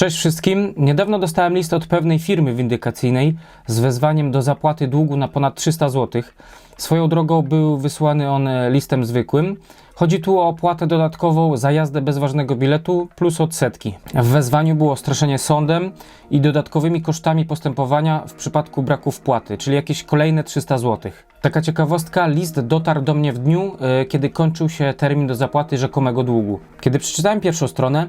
Cześć wszystkim. Niedawno dostałem list od pewnej firmy windykacyjnej z wezwaniem do zapłaty długu na ponad 300 zł. Swoją drogą był wysłany on listem zwykłym. Chodzi tu o opłatę dodatkową za jazdę bez ważnego biletu plus odsetki. W wezwaniu było straszenie sądem i dodatkowymi kosztami postępowania w przypadku braku wpłaty, czyli jakieś kolejne 300 zł. Taka ciekawostka, list dotarł do mnie w dniu, e, kiedy kończył się termin do zapłaty rzekomego długu. Kiedy przeczytałem pierwszą stronę,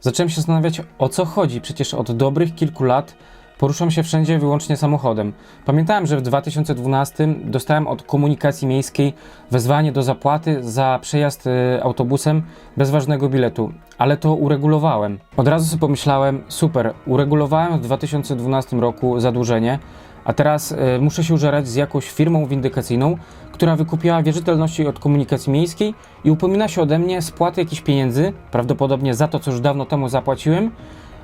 Zacząłem się zastanawiać, o co chodzi. Przecież od dobrych kilku lat poruszam się wszędzie wyłącznie samochodem. Pamiętałem, że w 2012 dostałem od komunikacji miejskiej wezwanie do zapłaty za przejazd y, autobusem bez ważnego biletu, ale to uregulowałem. Od razu sobie pomyślałem, super, uregulowałem w 2012 roku zadłużenie, a teraz y, muszę się użerać z jakąś firmą windykacyjną, która wykupiła wierzytelności od komunikacji miejskiej i upomina się ode mnie spłaty jakichś pieniędzy, prawdopodobnie za to, co już dawno temu zapłaciłem,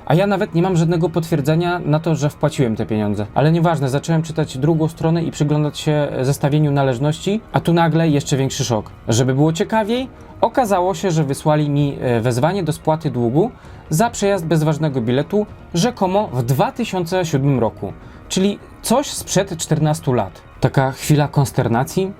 a ja nawet nie mam żadnego potwierdzenia na to, że wpłaciłem te pieniądze. Ale nieważne, zacząłem czytać drugą stronę i przyglądać się zestawieniu należności, a tu nagle jeszcze większy szok. Żeby było ciekawiej, okazało się, że wysłali mi e, wezwanie do spłaty długu za przejazd bez ważnego biletu, rzekomo w 2007 roku. Czyli coś sprzed 14 lat. Taka chwila konsternacji,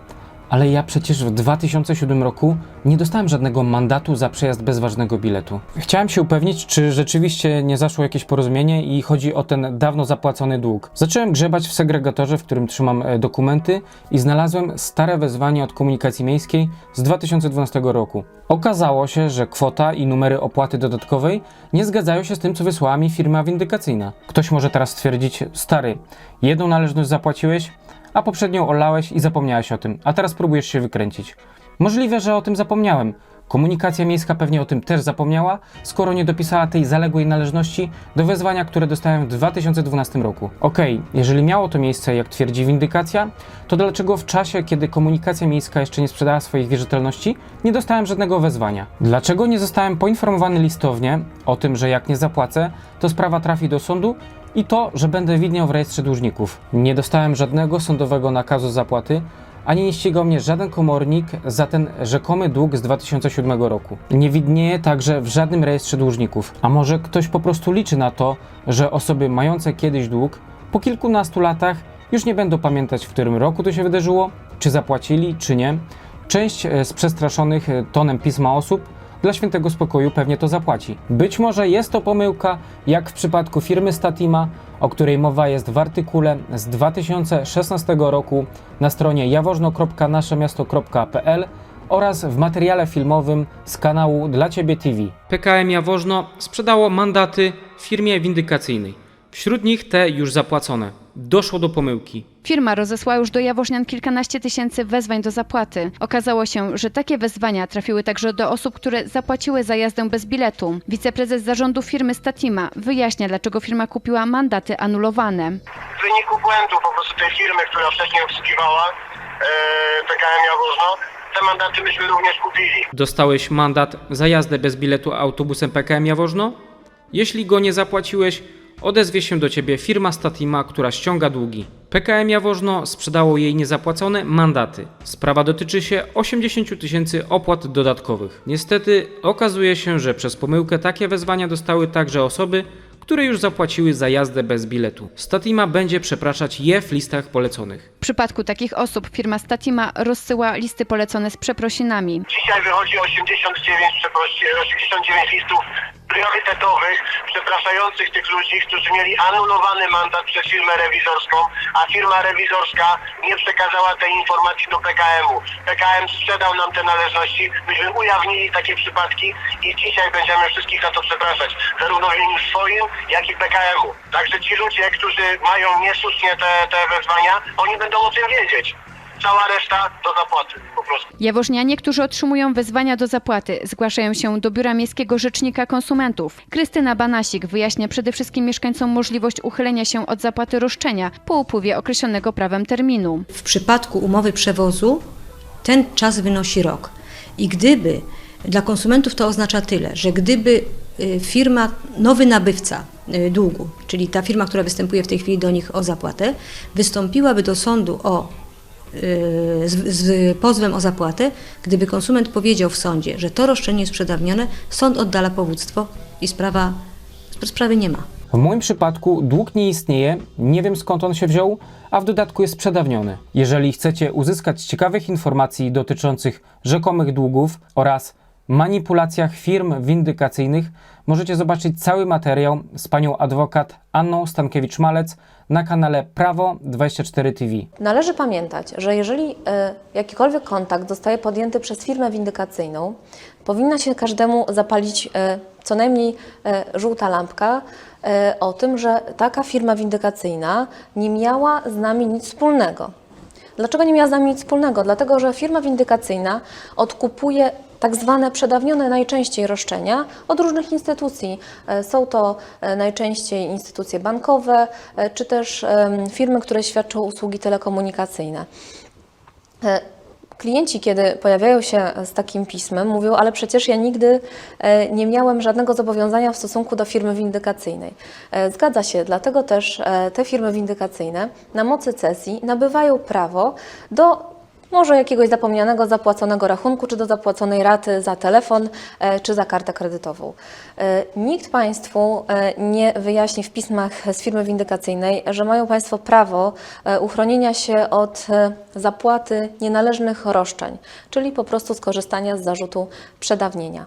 ale ja przecież w 2007 roku nie dostałem żadnego mandatu za przejazd bez ważnego biletu. Chciałem się upewnić, czy rzeczywiście nie zaszło jakieś porozumienie i chodzi o ten dawno zapłacony dług. Zacząłem grzebać w segregatorze, w którym trzymam e, dokumenty i znalazłem stare wezwanie od komunikacji miejskiej z 2012 roku. Okazało się, że kwota i numery opłaty dodatkowej nie zgadzają się z tym, co wysłała mi firma windykacyjna. Ktoś może teraz stwierdzić, stary, jedną należność zapłaciłeś, a poprzednią olałeś i zapomniałeś o tym, a teraz próbujesz się wykręcić. Możliwe, że o tym zapomniałem. Komunikacja miejska pewnie o tym też zapomniała, skoro nie dopisała tej zaległej należności do wezwania, które dostałem w 2012 roku. Okej, jeżeli miało to miejsce, jak twierdzi windykacja, to dlaczego w czasie, kiedy komunikacja miejska jeszcze nie sprzedała swoich wierzytelności, nie dostałem żadnego wezwania? Dlaczego nie zostałem poinformowany listownie o tym, że jak nie zapłacę, to sprawa trafi do sądu i to, że będę widniał w rejestrze dłużników. Nie dostałem żadnego sądowego nakazu zapłaty, ani nie ścigał mnie żaden komornik za ten rzekomy dług z 2007 roku. Nie widnieje także w żadnym rejestrze dłużników. A może ktoś po prostu liczy na to, że osoby mające kiedyś dług po kilkunastu latach już nie będą pamiętać, w którym roku to się wydarzyło, czy zapłacili, czy nie. Część e, z przestraszonych e, tonem pisma osób dla świętego spokoju pewnie to zapłaci. Być może jest to pomyłka, jak w przypadku firmy Statima, o której mowa jest w artykule z 2016 roku na stronie jawożno.naszemiasto.pl oraz w materiale filmowym z kanału Dla Ciebie TV. PKM Jawożno sprzedało mandaty firmie windykacyjnej. Wśród nich te już zapłacone. Doszło do pomyłki. Firma rozesłała już do Jaworznian kilkanaście tysięcy wezwań do zapłaty. Okazało się, że takie wezwania trafiły także do osób, które zapłaciły za jazdę bez biletu. Wiceprezes zarządu firmy Statima wyjaśnia, dlaczego firma kupiła mandaty anulowane. w wyniku błędu po prostu tej firmy, która wcześniej obsługiwała e, PKM Jaworzno, te mandaty myśmy również kupili. Dostałeś mandat za jazdę bez biletu autobusem PKM Jaworzno? Jeśli go nie zapłaciłeś, odezwie się do ciebie firma Statima, która ściąga długi. PKM Jaworzno sprzedało jej niezapłacone mandaty. Sprawa dotyczy się 80 000 tysięcy opłat dodatkowych. Niestety okazuje się, że przez pomyłkę takie wezwania dostały także osoby, które już zapłaciły za jazdę bez biletu. Statima będzie przepraszać je w listach poleconych. W przypadku takich osób firma Statima rozsyła listy polecone z przeprosinami. Dzisiaj wychodzi 89, przeprosi, 89 listów priorytetowych, przepraszających tych ludzi, którzy mieli anulowany mandat przez firmę rewizorską, a firma rewizorska nie przekazała tej informacji do PKM-u. PKM sprzedał nam te należności, myśmy ujawnili takie przypadki i dzisiaj będziemy wszystkich za to przepraszać, zarówno w imieniu swoim, jak i PKM-u. Także ci ludzie, którzy mają niesłusznie te, te wezwania, oni będą o tym wiedzieć. Cała reszta do zapłaty po prostu. Jaworznianie, którzy otrzymują wezwania do zapłaty, zgłaszają się do Biura Miejskiego Rzecznika Konsumentów. Krystyna Banasik wyjaśnia przede wszystkim mieszkańcom możliwość uchylenia się od zapłaty roszczenia po upływie określonego prawem terminu. W przypadku umowy przewozu ten czas wynosi rok. I gdyby dla konsumentów to oznacza tyle, że gdyby y, firma, nowy nabywca y, długu, czyli ta firma, która występuje w tej chwili do nich o zapłatę, wystąpiłaby do sądu o z, z pozwem o zapłatę, gdyby konsument powiedział w sądzie, że to roszczenie jest przedawnione, sąd oddala powództwo i sprawa sprawy nie ma. W moim przypadku dług nie istnieje, nie wiem skąd on się wziął, a w dodatku jest przedawniony. Jeżeli chcecie uzyskać ciekawych informacji dotyczących rzekomych długów oraz manipulacjach firm windykacyjnych, możecie zobaczyć cały materiał z panią adwokat Anną Stankiewicz-Malec na kanale Prawo 24 TV. Należy pamiętać, że jeżeli e, jakikolwiek kontakt zostaje podjęty przez firmę windykacyjną, powinna się każdemu zapalić e, co najmniej e, żółta lampka e, o tym, że taka firma windykacyjna nie miała z nami nic wspólnego. Dlaczego nie miała z nami nic wspólnego? Dlatego, że firma windykacyjna odkupuje tak zwane przedawnione najczęściej roszczenia od różnych instytucji. E, Są to e, najczęściej instytucje bankowe, e, czy też firmy, które świadczą usługi telekomunikacyjne. Klienci, kiedy pojawiają się z takim pismem, mówią, ale przecież ja nigdy e, nie miałem żadnego zobowiązania w stosunku do firmy windykacyjnej. E, Zgadza się, dlatego też e, te firmy windykacyjne na mocy cesji nabywają prawo do może jakiegoś zapomnianego zapłaconego rachunku, czy do zapłaconej raty za telefon, e, czy za kartę kredytową. E, Nikt Państwu e, nie wyjaśni w pismach z firmy windykacyjnej, że mają Państwo prawo uchronienia się od zapłaty nienależnych roszczeń, czyli po prostu skorzystania z zarzutu przedawnienia.